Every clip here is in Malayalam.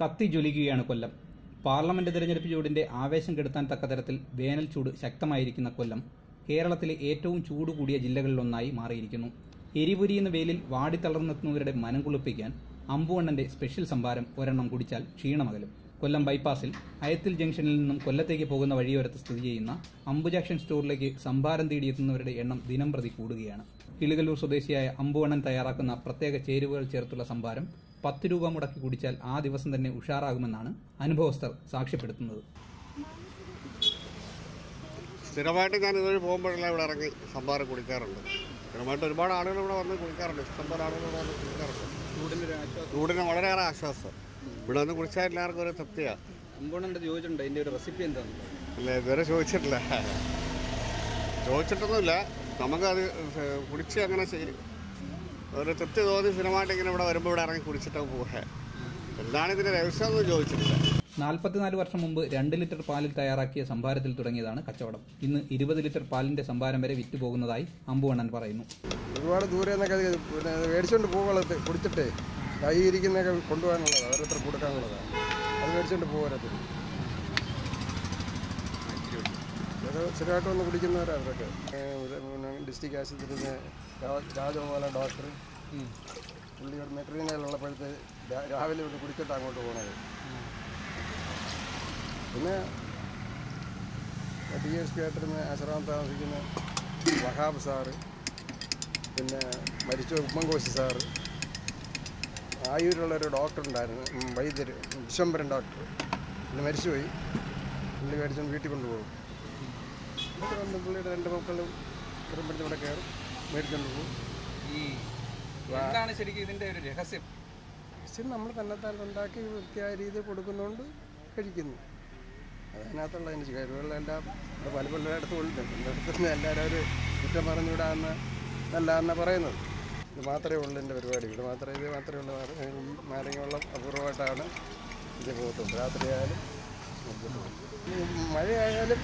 കത്തി ജ്വലിക്കുകയാണ് കൊല്ലം. പാർലമെന്റ് തെരഞ്ഞെടുപ്പ് ചൂടിന്റെ ആവേശം കെടുത്താൻ തക്ക തരത്തിൽ വേനൽ ചൂട് ശക്തമായിരിക്കുന്ന കൊല്ലം കേരളത്തിലെ ഏറ്റവും ചൂട് കൂടിയ ജില്ലകളിലൊന്നായി മാറിയിരിക്കുന്നു. എരിപൊരിയുന്ന വെയിലിൽ വാടിത്തളർന്നെത്തുന്നവരുടെ മനം കുളിപ്പിക്കാൻ അമ്പുവണ്ണന്റെ സ്പെഷ്യൽ സംഭാരം ഒരെണ്ണം കുടിച്ചാൽ ക്ഷീണമകലും. കൊല്ലം ബൈപ്പാസിൽ അയത്തിൽ ജംഗ്ഷനിൽ നിന്നും കൊല്ലത്തേക്ക് പോകുന്ന വഴിയോരത്ത് സ്ഥിതി ചെയ്യുന്ന അംബുജാക്ഷൻ സ്റ്റോറിലേക്ക് സംഭാരം തേടിയെത്തുന്നവരുടെ എണ്ണം ദിനം പ്രതി കൂടുകയാണ്. കിളികല്ലൂർ സ്വദേശിയായ അമ്പുവണ്ണൻ തയ്യാറാക്കുന്ന പ്രത്യേക ചേരുവകൾ ചേർത്തുള്ള സംഭാരം പത്ത് രൂപ മുടക്കി കുടിച്ചാൽ ആ ദിവസം തന്നെ ഉഷാറാകുമെന്നാണ് അനുഭവസ്ഥർ സാക്ഷ്യപ്പെടുത്തുന്നത്. സ്ഥിരമായിട്ട് ഞാൻ ഇതുവഴി പോകുമ്പോഴെല്ലാം ഇവിടെ ഇറങ്ങി സംഭാരം കുടിക്കാറുണ്ട്. സ്ഥിരമായിട്ട് ഒരുപാട് ആളുകൾ ഇവിടെ വന്ന് കുടിക്കാറുണ്ട്. ഇഷ്ടംപോലെ ആളുകൾ ഇവിടെ വന്ന് കുടിക്കാറുണ്ട്. ചൂടിന് വളരെയേറെ ആശ്വാസം. ഇവിടെ വന്ന് കുടിച്ചാൽ എല്ലാവർക്കും ഒരു തൃപ്തിയാണ് അമ്പുവണ്ണന്റെ ചോദിച്ചിട്ടുണ്ട്? ഒരു റെസിപ്പി എന്താണ് ഇല്ല ഇതുവരെ ചോദിച്ചിട്ടില്ല. ചോദിച്ചിട്ടൊന്നുമില്ല. നമുക്കത് കുടിച്ച് അങ്ങനെ ചെയ്യും ഒരു തൃപ്തി തോന്നി സ്ഥിരമായിട്ട് ഇങ്ങനെ ഇവിടെ വരുമ്പോൾ ഇവിടെ ഇറങ്ങി കുടിച്ചിട്ട് പോകേ എന്താണ് ഇതിന്റെ രഹസ്യം എന്ന് ചോദിച്ചിട്ടില്ല. നാൽപ്പത്തിനാല് വർഷം മുമ്പ് രണ്ട് ലിറ്റർ പാലിൽ തയ്യാറാക്കിയ സംഭാരത്തിൽ തുടങ്ങിയതാണ് കച്ചവടം. ഇന്ന് ഇരുപത് ലിറ്റർ പാലിന്റെ സംഭാരം വരെ വിറ്റ് പോകുന്നതായി അമ്പുവണ്ണൻ പറയുന്നു. ഒരുപാട് ദൂരെ നിന്നൊക്കെ പിന്നെ മേടിച്ചുകൊണ്ട് പോകുള്ളത് കുടിച്ചിട്ടേ കൈ ഇരിക്കുന്നൊക്കെ കൊണ്ടുപോകാനുള്ളതാണ് ഓരോരുത്തർ കൊടുക്കാനുള്ളതാണ് അത് മേടിച്ചുകൊണ്ട് പോകരുത് അത് സ്ഥിരമായിട്ട് വന്ന് കുടിക്കുന്നവരാണ് അവരൊക്കെ ഡിസ്ട്രിക്ട് ആശുപത്രിയിൽ രാജഗോപാല ഡോക്ടർ. പുള്ളി ഇവിടെ മെറ്റീരിയലുള്ളപ്പോഴത്തെ രാവിലെ ഇവിടെ കുടിച്ചിട്ട് അങ്ങോട്ട് പോകണത് പിന്നെ ഡി എസ് പി നിന്ന് ആശ്രമം താമസിക്കുന്ന വഹാബ് സാറ് പിന്നെ മരിച്ച ഉമ്മൻകോശി സാറ് ആയൂരിലുള്ളൊരു ഡോക്ടർ ഉണ്ടായിരുന്നു വൈദ്യർ വിശ്വംബരൻ ഡോക്ടർ. പിന്നെ മരിച്ചുപോയി. പുള്ളി മേടിച്ചുകൊണ്ട് വീട്ടിൽ കൊണ്ടുപോകും. എന്നിട്ട് വന്ന് പുള്ളിയുടെ രണ്ട് മക്കളും കുടുംബത്തിൽ ഇവിടെ കയറും മേടിച്ചുകൊണ്ട് പോകും ഈ എന്താണ് ശരിക്കും ഒരു രഹസ്യം? രഹസ്യം നമ്മൾ തന്നെത്താൻ ഉണ്ടാക്കി വൃത്തിയായ രീതിയിൽ കൊടുക്കുന്നതുകൊണ്ട് കഴിക്കുന്നു. അതിനകത്തുള്ള എനിക്ക് കഴിവുകളെല്ലാം ഇവിടെ പല പലയിടത്തും ഉണ്ട്. എന്റെ അടുത്ത് നിന്ന് എല്ലാവരും ഒരു കുറ്റം പറഞ്ഞുവിടാന്ന് നല്ലതെന്നാണ് എന്നാ പറയുന്നത്. ഇത് മാത്രമേ ഉള്ളൂ എന്റെ പരിപാടി. ഇവിടെ മാത്രമേ ഇത് മാത്രമേ ഉള്ളൂ. നാരങ്ങ വെള്ളം അപൂർവമായിട്ടാണ് ഇത് പോകത്തുള്ളൂ രാത്രിയായാലും മഴയായാലും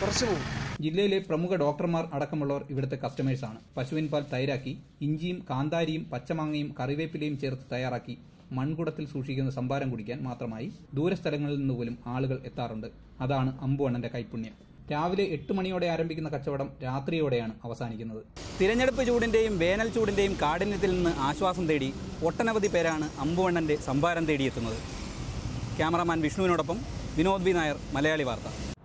കുറച്ച് പോകും. ജില്ലയിലെ പ്രമുഖ ഡോക്ടർമാർ അടക്കമുള്ളവർ ഇവിടുത്തെ കസ്റ്റമേഴ്സാണ് പശുവിൻ പാൽ തൈരാക്കി ഇഞ്ചിയും കാന്താരിയും പച്ചമാങ്ങയും കറിവേപ്പിലയും ചേർത്ത് തയ്യാറാക്കി മൺകുടത്തിൽ സൂക്ഷിക്കുന്ന സംഭാരം കുടിക്കാൻ മാത്രമായി ദൂരസ്ഥലങ്ങളിൽ നിന്ന് പോലും ആളുകൾ എത്താറുണ്ട്. അതാണ് അമ്പുവണ്ണന്റെ കൈപ്പുണ്യം രാവിലെ എട്ട് മണിയോടെ ആരംഭിക്കുന്ന കച്ചവടം രാത്രിയോടെയാണ് അവസാനിക്കുന്നത്. തിരഞ്ഞെടുപ്പ് ചൂടിന്റെയും വേനൽ ചൂടിന്റെയും കാഠിന്യത്തിൽ നിന്ന് ആശ്വാസം തേടി ഒട്ടനവധി പേരാണ് അമ്പുവണ്ണന്റെ സംഭാരം തേടിയെത്തുന്നത്. ക്യാമറാമാൻ വിഷ്ണുവിനോടൊപ്പം വിനോദ് വി നായർ മലയാളി വാർത്ത.